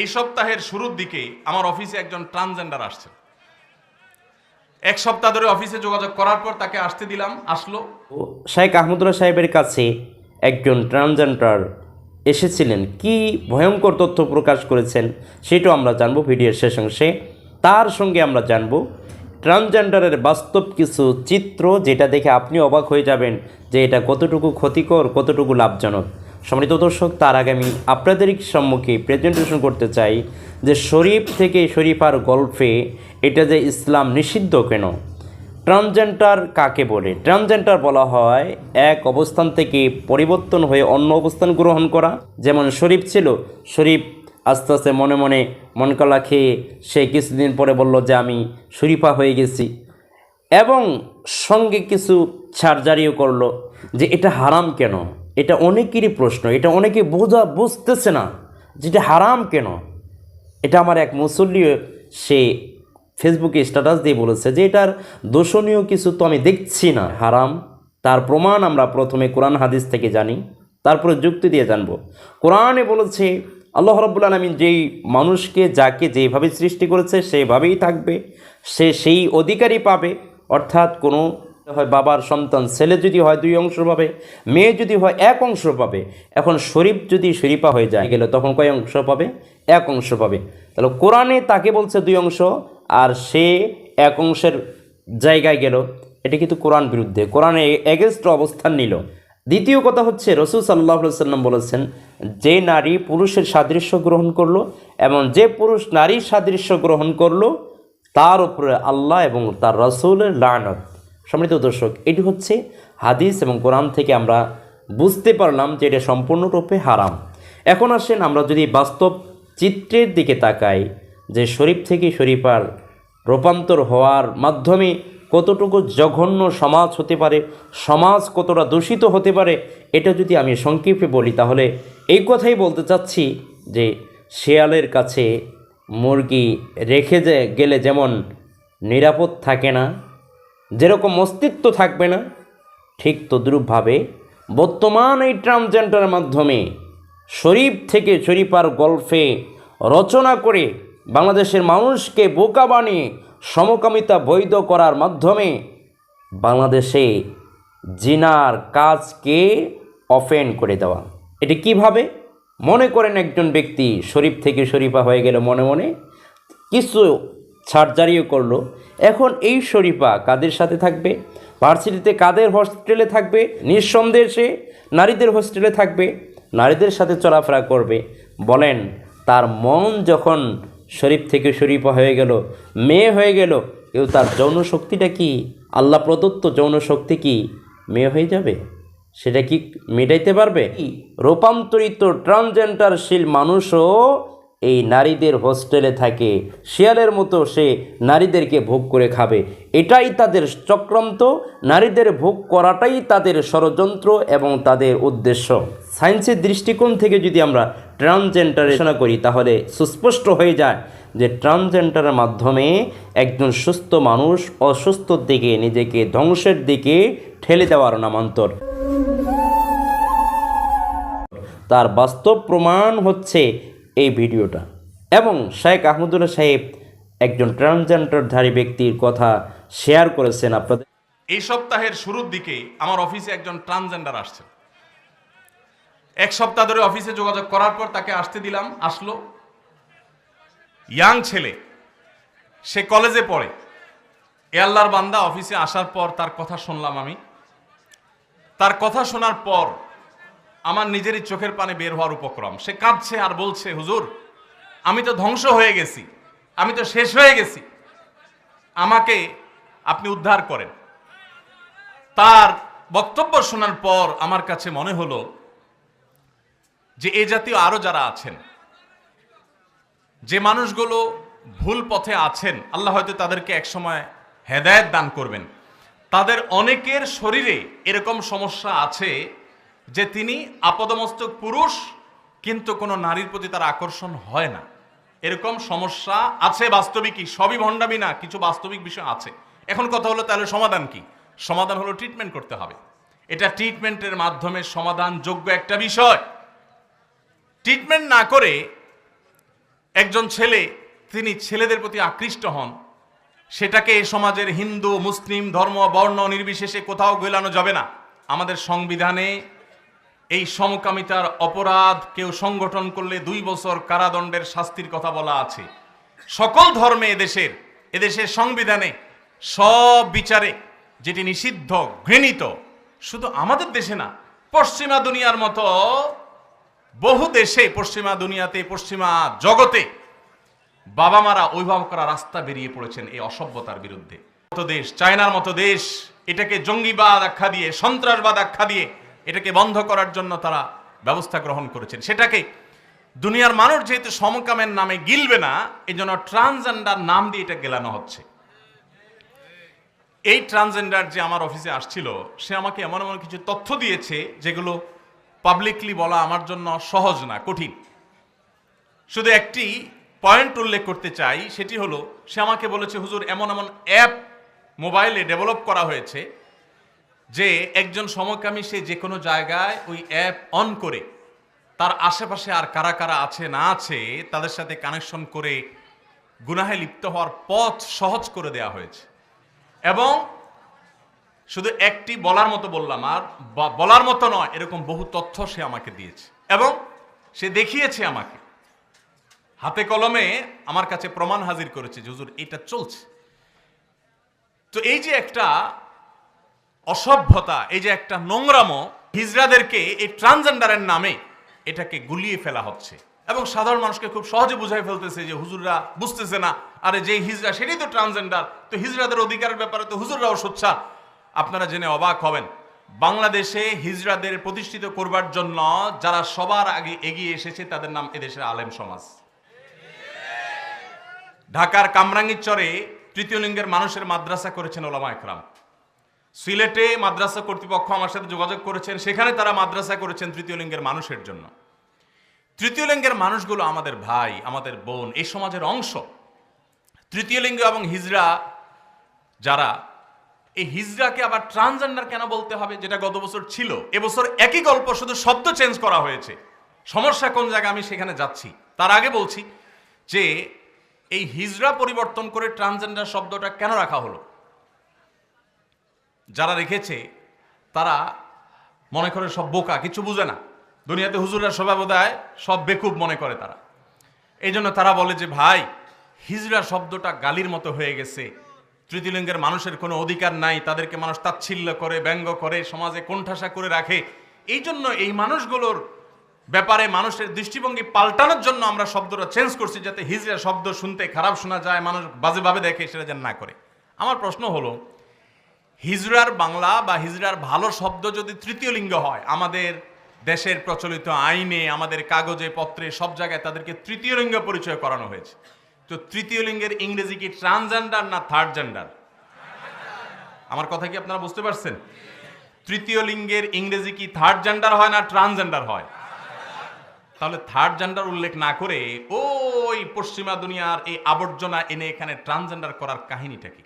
এই সপ্তাহের শুরুর দিকে আমার অফিসে একজন ট্রান্সজেন্ডার আসছেন এক সপ্তাহ ধরে অফিসে যোগাযোগ করার পর তাকে আসতে দিলাম, আসলো। শাহেক আহমদুল্লাহ সাহেবের কাছে একজন ট্রান্সজেন্ডার এসেছিলেন। কি ভয়ঙ্কর তথ্য প্রকাশ করেছেন সেটাও আমরা জানব ভিডিওর শেষ অংশে। তার সঙ্গে আমরা জানব, ট্রান্সজেন্ডারের বাস্তব কিছু চিত্র যেটা দেখে আপনি অবাক হয়ে যাবেন যে এটা কতটুকু ক্ষতিকর, কতটুকু লাভজনক। সম্মানিত দর্শক, তার আগে আমি আপনাদের সম্মুখে প্রেজেন্টেশন করতে চাই যে শরীফ থেকে শরীফার গল্পে এটা যে ইসলাম নিষিদ্ধ কেন? ট্রান্সজেন্ডার কাকে বলে? ট্রান্সজেন্ডার বলা হয় এক অবস্থান থেকে পরিবর্তন হয়ে অন্য অবস্থান গ্রহণ করা। যেমন শরীফ ছিল, শরীফ আস্তে আস্তে মনে মনে মনকলা খেয়ে সে কিছুদিন পরে বলল যে আমি শরীফা হয়ে গেছি। এবং সঙ্গে কিছু সার্জারিও করল যে এটা হারাম কেন? এটা অনেকেরই প্রশ্ন, এটা অনেকে বোঝা, বুঝতেছে না যেটা হারাম কেন। এটা আমার এক মুসল্লি, সে ফেসবুকে স্ট্যাটাস দিয়ে বলেছে যে এটার দোষণীয় কিছু তো আমি দেখছি না, হারাম। তার প্রমাণ আমরা প্রথমে কোরআন হাদিস থেকে জানি, তারপরে যুক্তি দিয়ে জানব। কোরআনে বলেছে, আল্লাহ রব্বুল আলমিন যেই মানুষকে যাকে যেভাবে সৃষ্টি করেছে সেভাবেই থাকবে, সে সেই অধিকারই পাবে, অর্থাৎ কোনো হয় বাবার সন্তান, ছেলে যদি হয় দুই অংশ পাবে, মেয়ে যদি হয় এক অংশ পাবে, এখন শরীফ যদি শরীফা হয়ে যায়, গেলে তখন কয় অংশ পাবে? এক অংশ পাবে। তাহলে কোরআনে তাকে বলছে দুই অংশ, আর সে এক অংশের জায়গায় গেল। এটা কিন্তু কোরআন বিরুদ্ধে। কোরআনে এগেস্ট অবস্থান নিল। দ্বিতীয় কথা হচ্ছে, রসুল সাল্লাহ সাল্লাম বলেছেন, যে নারী পুরুষের সাদৃশ্য গ্রহণ করল এবং যে পুরুষ নারীর সাদৃশ্য গ্রহণ করল, তার উপরে আল্লাহ এবং তার রসুলের লানত। সম্মানিত দর্শক, এটি হচ্ছে হাদিস এবং কোরআন থেকে আমরা বুঝতে পারলাম যে এটা সম্পূর্ণরূপে হারাম। এখন আসেন আমরা যদি বাস্তব চিত্রের দিকে তাকাই, যে শরীফ থেকে শরীফার রূপান্তর হওয়ার মাধ্যমে কতটুকু জঘন্য সমাজ হতে পারে, সমাজ কতটা দূষিত হতে পারে, এটা যদি আমি সংক্ষেপে বলি, তাহলে এই কথাই বলতে চাচ্ছি যে শেয়ালের কাছে মুরগি রেখে যে গেলে যেমন নিরাপদ থাকে না যেরকম অস্তিত্ব থাকবে না, ঠিক তদ্রূপভাবে বর্তমান এই ট্রান্সজেন্ডারের মাধ্যমে শরীফ থেকে শরীফার গল্পে রচনা করে বাংলাদেশের মানুষকে বোকা বানিয়ে সমকামিতা বৈধ করার মাধ্যমে বাংলাদেশে জিনার কাজকে অফেন করে দেওয়া। এটি কীভাবে? মনে করেন একজন ব্যক্তি, শরীফ থেকে শরীফা হয়ে গেল মনে মনে। কিছু সার্জারিও করল। এখন এই শরীফা কাদের সাথে থাকবে? ভার্সিটিতে কাদের হস্টেলে থাকবে? নিঃসন্দেহে নারীদের হোস্টেলে থাকবে। নারীদের সাথে চলাফেরা করবে। বলেন, তার মন যখন শরীফ থেকে শরীফা হয়ে গেল, মেয়ে হয়ে গেল কেউ তার যৌন শক্তিটা কি? আল্লাহ প্রদত্ত যৌন শক্তি কি মেয়ে হয়ে যাবে? সেটা কি মেটাইতে পারবে? রূপান্তরিত ট্রান্সজেন্ডারশীল মানুষও এই নারীদের হোস্টেলে থাকে। শিয়ালের মতো সে নারীদেরকে ভোগ করে খাবে। এটাই তাদের চক্রান্ত। নারীদের ভোগ করাটাই তাদের ষড়যন্ত্র এবং তাদের উদ্দেশ্য। সায়েন্সের দৃষ্টিকোণ থেকে যদি আমরা ট্রান্সজেন্ডারেশনা করি, তাহলে সুস্পষ্ট হয়ে যায় যে ট্রান্সজেন্ডারের মাধ্যমে একজন সুস্থ মানুষ অসুস্থর দিকে নিজেকে ধ্বংসের দিকে ঠেলে দেওয়ার নামান্তর। তার বাস্তব প্রমাণ হচ্ছে এই ভিডিওটা। এবং শেখ আহমদুল্লাহ সাহেব একজন ট্রান্সজেন্ডারধারী ব্যক্তির কথা শেয়ার করেছেন আপনাদের। এই সপ্তাহের শুরুর দিকে আমার অফিসে একজন ট্রান্সজেন্ডার আসছেন এক সপ্তাহ ধরে অফিসে যোগাযোগ করার পর তাকে আসতে দিলাম, আসলো। ইয়াং ছেলে, সে কলেজে পড়ে। এ আল্লাহর বান্দা, অফিসে আসার পর তার কথা শুনলাম আমি। তার কথা শোনার পর আমার নিজেরই চোখের পানে বের হওয়ার উপক্রম। সে কাঁদছে আর বলছে, হুজুর, আমি তো ধ্বংস হয়ে গেছি। আমি তো শেষ হয়ে গেছি। আমাকে আপনি উদ্ধার করেন। তার বক্তব্য শোনার পর আমার কাছে মনে হলো যে এ জাতীয় আরও যারা আছেন, যে মানুষগুলো ভুল পথে আছেন, আল্লাহ হয়তো তাদেরকে একসময় হেদায়েত দান করবেন। তাদের অনেকের শরীরে এরকম সমস্যা আছে যে তিনি আপদমস্তক পুরুষ, কিন্তু কোনো নারীর প্রতি তার আকর্ষণ হয় না। এরকম সমস্যা আছে বাস্তবিকই, সবই ভণ্ডামি না, কিছু বাস্তবিক বিষয় আছে। এখন কথা হলো তাহলে সমাধান কি? সমাধান হলো ট্রিটমেন্ট করতে হবে। এটা ট্রিটমেন্টের মাধ্যমে সমাধান যোগ্য একটা বিষয়। ট্রিটমেন্ট না করে একজন ছেলে, তিনি ছেলেদের প্রতি আকৃষ্ট হন, সেটাকে এ সমাজের হিন্দু, মুসলিম, ধর্ম, বর্ণ নির্বিশেষে কোথাও গেলানো যাবে না। আমাদের সংবিধানে এই সমকামিতার অপরাধ কেউ সংগঠন করলে দুই বছর কারাদণ্ডের শাস্তির কথা বলা আছে। সকল ধর্মে এদেশের এদেশের সংবিধানে সব বিচারে যেটি নিষিদ্ধ, ঘৃণিত, শুধু আমাদের দেশে না, পশ্চিমা দুনিয়ার মতো বহু দেশে পশ্চিমা দুনিয়াতে, পশ্চিমা জগতে বাবা মারা অভিভাবকরা রাস্তা বেরিয়ে পড়েছেন এই অসভ্যতার বিরুদ্ধে। মতো দেশ, চায়নার মতো দেশ, এটাকে জঙ্গিবাদ আখ্যা দিয়ে, সন্ত্রাসবাদ আখ্যা দিয়ে এটাকে বন্ধ করার জন্য তারা ব্যবস্থা গ্রহণ করেছেন। সেটাকে দুনিয়ার মানুষ যেহেতু সমকামের নামে গিলবে না এই জন্য ট্রান্সজেন্ডার নাম দিয়ে এটা গেলানো হচ্ছে। এই ট্রান্সজেন্ডার যে আমার অফিসে আসছিল, সে আমাকে এমন এমন কিছু তথ্য দিয়েছে যেগুলো পাবলিকলি বলা আমার জন্য সহজ না, কঠিন। শুধু একটি পয়েন্ট উল্লেখ করতে চাই, সেটি হলো, সে আমাকে বলেছে, হুজুর, এমন এমন অ্যাপ মোবাইলে ডেভেলপ করা হয়েছে যে একজন সমকামী সে যে কোনো জায়গায় ওই অ্যাপ অন করে তার আশেপাশে আর কারা কারা আছে, না আছে, তাদের সাথে কানেকশন করে গুনাহে লিপ্ত হওয়ার পথ সহজ করে দেয়া হয়েছে। এবং শুধু একটি বলার মতো বললাম আর বলার মতো নয়, এরকম বহু তথ্য সে আমাকে দিয়েছে। এবং সে দেখিয়েছে আমাকে। হাতে কলমে আমার কাছে প্রমাণ হাজির করেছে যে, হুজুর, এটা চলছে। তো এই যে একটা অসভ্যতা, এই যে একটা নোংরামো, হিজড়াদেরকে এই ট্রান্সজেন্ডারের নামে এটাকে গুলিয়ে ফেলা হচ্ছে। এবং সাধারণ মানুষকে খুব সহজে বুঝাই ফেলতেছে যে হুজুররা বুঝতেছে না, আরে যে হিজড়া সেটাই তো ট্রান্সজেন্ডার, তো হিজড়াদের অধিকারের ব্যাপারে তো হুজুররাও সোচ্ছা আপনারা জেনে অবাক হবেন, বাংলাদেশে হিজরাদের প্রতিষ্ঠিত করবার জন্য যারা সবার আগে এগিয়ে এসেছে তাদের নাম এদেশের আলেম সমাজ। ঢাকার কামরাঙ্গীরচরে তৃতীয় লিঙ্গের মানুষের মাদ্রাসা করেছেন ওলামা একরাম। সিলেটে মাদ্রাসা কর্তৃপক্ষ আমার সাথে যোগাযোগ করেছেন। সেখানে তারা মাদ্রাসা করেছেন তৃতীয় লিঙ্গের মানুষের জন্য। তৃতীয় লিঙ্গের মানুষগুলো আমাদের ভাই, আমাদের বোন, এই সমাজের অংশ। তৃতীয় লিঙ্গ এবং হিজড়া যারা, এই হিজড়াকে আবার ট্রান্সজেন্ডার কেন বলতে হবে, যেটা গত বছর ছিল, এবছর একই গল্প, শুধু শব্দ চেঞ্জ করা হয়েছে। সমস্যা কোন জায়গায় আমি সেখানে যাচ্ছি? তার আগে বলছি যে, এই হিজড়া পরিবর্তন করে ট্রান্সজেন্ডার শব্দটা কেন রাখা হলো? যারা রেখেছে, তারা মনে করে সব বোকা, কিছু বুঝে না। দুনিয়াতে হুজুররা সবাই সব বেকুব মনে করে তারা। এই জন্য তারা বলে যে, ভাই হিজড়া শব্দটা গালির মতো হয়ে গেছে। তৃতীয় লিঙ্গের মানুষের কোনো অধিকার নাই, তাদেরকে মানুষ তাচ্ছিল্য করে, ব্যঙ্গ করে, সমাজে কোণঠাসা করে রাখে। এই জন্য এই মানুষগুলোর ব্যাপারে মানুষের দৃষ্টিভঙ্গি পাল্টানোর জন্য আমরা শব্দটা চেঞ্জ করছি, যাতে হিজড়া শব্দ শুনতে খারাপ শোনা যায়, মানুষ বাজেভাবে দেখে সেটা যেন না করে। আমার প্রশ্ন হলো হিজড়ার বাংলা বা হিজড়ার ভালো শব্দ যদি তৃতীয় লিঙ্গ হয়, আমাদের দেশের প্রচলিত আইনে, আমাদের কাগজে, পত্রে সব জায়গায় তাদেরকে তৃতীয় লিঙ্গ পরিচয় করানো হয়েছে। তো তৃতীয় লিঙ্গের ইংরেজি কি ট্রান্সজেন্ডার না থার্ড জেন্ডার আমার কথা কি আপনারা বুঝতে পারছেন? তৃতীয় লিঙ্গের ইংরেজি কি থার্ড জেন্ডার হয় না ট্রান্সজেন্ডার হয়? তাহলে থার্ড জেন্ডার উল্লেখ না করে ওই পশ্চিমা দুনিয়ার এই আবর্জনা এনে এখানে ট্রান্সজেন্ডার করার কাহিনীটা কি?